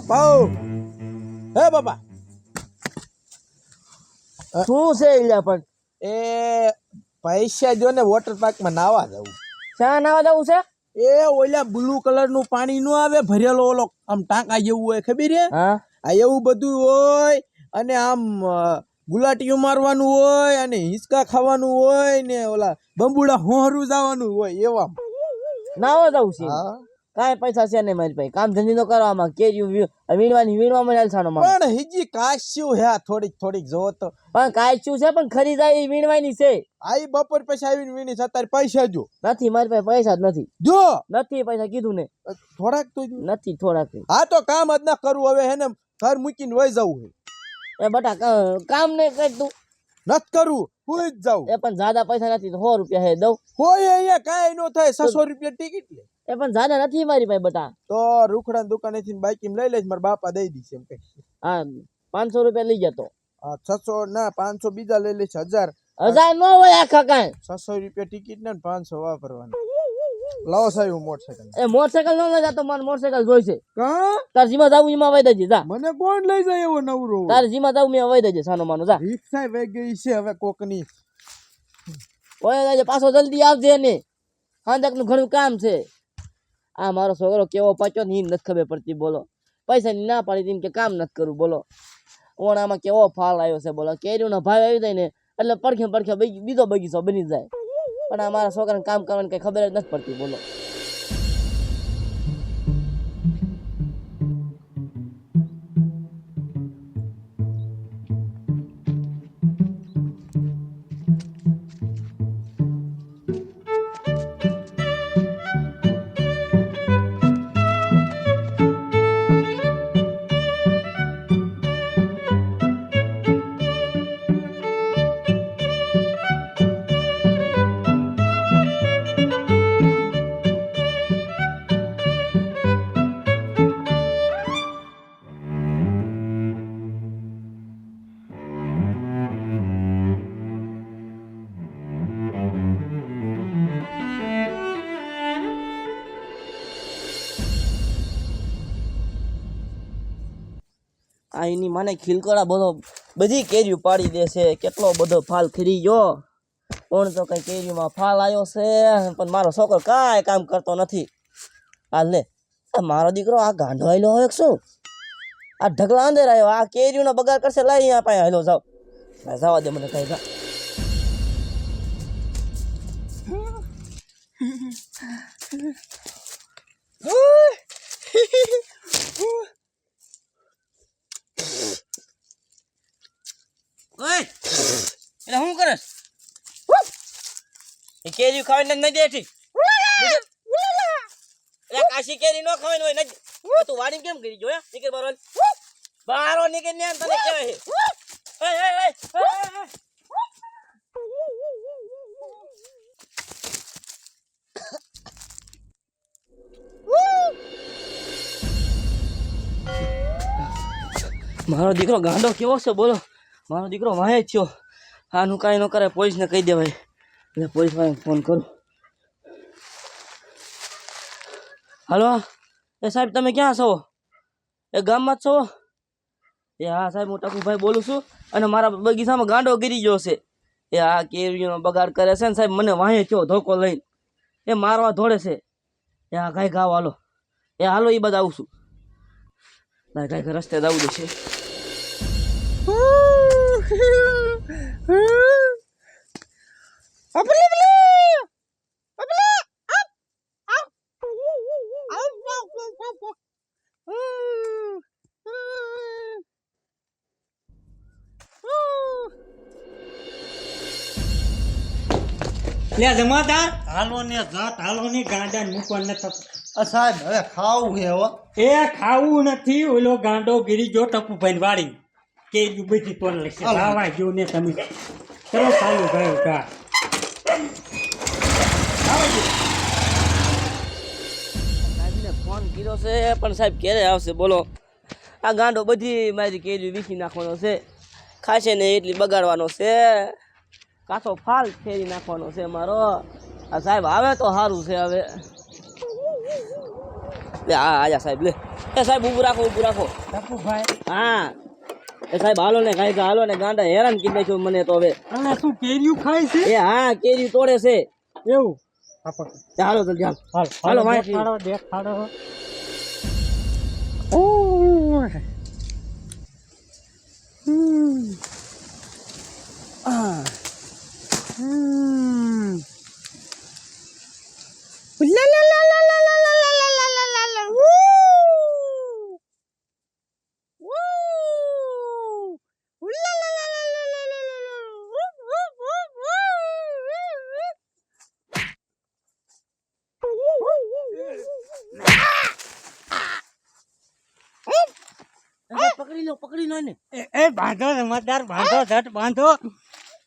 અપાવ હે બાપા. શું છે ઇલ્યા પણ? એ પૈસા જો ને વોટર પાર્કમાં નાવા જવું. શા નાવા જવું છે? એ ઓલા બ્લુ કલરનું પાણી નું આવે ભરેલો ઓલો આમ ટાંકા જેવું હોય ખબર હે. આ એવું બધું હોય અને આમ ગુલાટીઓ મારવાનું હોય અને હિંચકા ખાવાનું હોય ને ઓલા બંબુડા હોહરું જવાનું હોય એવા નાવા જવું છે? કાંઈ પૈસા છે નહીં મારી પાસે. કામ ધંધી કરવામાં કેર્યું વીણવાની વીણવામાં ચાલસાનો માણસ. પણ હિજી કાશ્યું હે થોડીક થોડીક જો તો. પણ કાશ્યું શું છે? પણ ખરીદાય એ વીણવાની છે. આઈ બપોર પછી આવીને વીણી છે અત્યારે પૈસા જો. નથી મારી પાસે પૈસા જ નથી. જો! નથી પૈસા કીધું ને થોડાક તો નથી થોડાક. હા તો કામ જ ના કરવું હવે હેને ઘર મૂકીને વહી જવું હે. એ બટા કામ ને કર તું. નત કરવું હુઈ જ જાઉં. એ પણ જ્યાદા પૈસા નથી તો સો રૂપિયા હે દઉં. કોઈ અહીંયા કાંઈ નો થાય છસો રૂપિયા ટિકિટ લે. એ પણ જ્યાદા નથી મારી પાસે બટા. તો રૂખડા દુકાનેથી બાઈક લઈ લઈશ મારા બાપા દઈ દઈશ એમ કઈ હા પાંચસો રૂપિયા લઈ જતો હા છસો ના પાંચસો બીજા લઈ લઈશ હજાર. હજાર નો હોય આખા કાંઈ. છસો રૂપિયા ટિકિટ ને પાંચસો વાપરવાના. લાવો સાહેબ હું મોટરસાયકલ એ મોટરસાયકલ નો લઈ જતો મને મોટરસાયકલ જોઈશે કા? તાર જીમાં જાવું એમાં વહી દેજે જા. મને કોણ લઈ જાય એવો નવરો? તાર જીમાં જાવું મેં વહી દેજે સાનો માનો જા. રિક્ષા વહી ગઈ છે હવે કોકની. ઓય દેજે પાછો જલ્દી આવજે ને. હાંજકનું ઘણું કામ છે. આ મારો છોકરો કેવો પાચો ને નથી ખબર પડતી બોલો. પૈસા ની ના પાડી દીધી કે કામ નથી કરવું બોલો. ઓણામાં કેવો ફાલ આવ્યો છે બોલો. કેરીનો ભાવ આવી જાય ને એટલે પડખે પડખે બીજો બગીચો બની જાય. પણ આ મારા છોકરાને કામ કરવાની કઈ ખબર જ નથી પડતી બોલો. આ એની મને ખીલકોડા બધો બધી કેરીઓ પાડી દે છે. કેટલો બધો ફાલ ખરી ગયો. કોણ તો કઈ કેરીમાં ફાલ આવ્યો છે? પણ મારો છોકરો કાંઈ કામ કરતો નથી. હાલ લે મારો દીકરો આ ગાંડો આવેલો હોય શું? આ ઢગલા અંદર આવ્યો આ કેરીઓનો બગાડ કરશે લઈ અહીંયા પાસે આવેલો જાઓ. જવા દે મને કઈ જા ઓય એ કેરી ખાવીને નહીં દેઠી કાશી કેરી નો ખાવાની હોય નહીં તું વાડી કેમ કરી જોયા નીકળ બારો. બારો નીકળ ને તને કહેવાય. મારો દીકરો ગાંડો કેવો છે બોલો? મારો દીકરો વાહે થયો. આનું કાંઈ ન કરે, પોલીસને કહી દેવાય. એટલે પોલીસ ભાઈ ફોન કરું. હલો, એ સાહેબ તમે ક્યાં છો? એ ગામમાં જ છો? એ હા સાહેબ, હું ટકુભાઈ બોલું છું અને મારા બગીચામાં ગાંડો ગીરી ગયો છે. એ આ કેરીનો બગાડ કરે છે ને સાહેબ, મને વાંહે થયો ધોકો લઈને. એ મારવા ધોડે છે. એ હા કાંઈ ગાવ હાલો. એ હાલો એ બધા આવું છું. ના કાંઈક રસ્તે જ આવું છે. લે જમાદાર. હાલો ને જાત હાલો ને ગાંડા મૂકવા ન થતું. સાહેબ હવે ખાવું હે હો. એ ખાવું નથી ઓલો ગાંડો ગીરી જો ટપુભાઈ વાળી. કે ઈ બધી તોડ લાવા જો ને તમે. ચલો ચાલુ ગયો કા ફોન કર્યો છે પણ સાહેબ ક્યારે આવશે બોલો. આ ગાંડો બધી મારી કેરી વીખી નાખવાનો છે. ખાશે ને એટલી બગાડવાનો છે. કાચો ફાલ ફેરી નાખવાનો છે મારો. આ સાહેબ આવે તો સારું છે હવે. લે આ આજા સાહેબ લે. એ સાહેબ ઊભું રાખો ઊભું રાખો. હા. એ સાહેબ હાલો ને કાંઈ કે હાલો ને ગાંડા હેરાન કરી છો મને તો હવે. શું કેરીયું ખાય છે? એ હા કેરી તોડે છે. એવું? હાલો જલ્દી હાલો હાલ હાલો. દેખાડો. પકડી લો પકડી લો ને એ બાંધો સમજદાર બાંધો ઝટ બાંધો.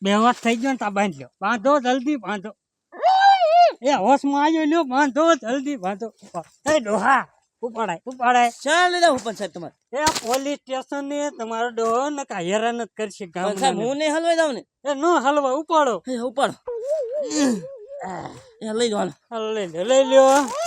બેહોશ થઈ ગયો ને તા બાંધી લો બાંધો જલ્દી બાંધો. એ હોશમાં આવ્યો લ્યો બાંધો જલ્દી બાંધો. એ ડોહા ઉપાડાય ઉપાડાય ચાલ લઈ જાઓ પણ સાહેબ તમારે. એ પોલીસ સ્ટેશન ને તમારો ડોહો ને કા હેરાન જ કરશે ગામ સાહેબ હું નહીં હલવાઈ દઉં ને? એ નો હલવા ઉપાડો. એ ઉપાડો. એ લઈ લો લઈ લઈ લ્યો.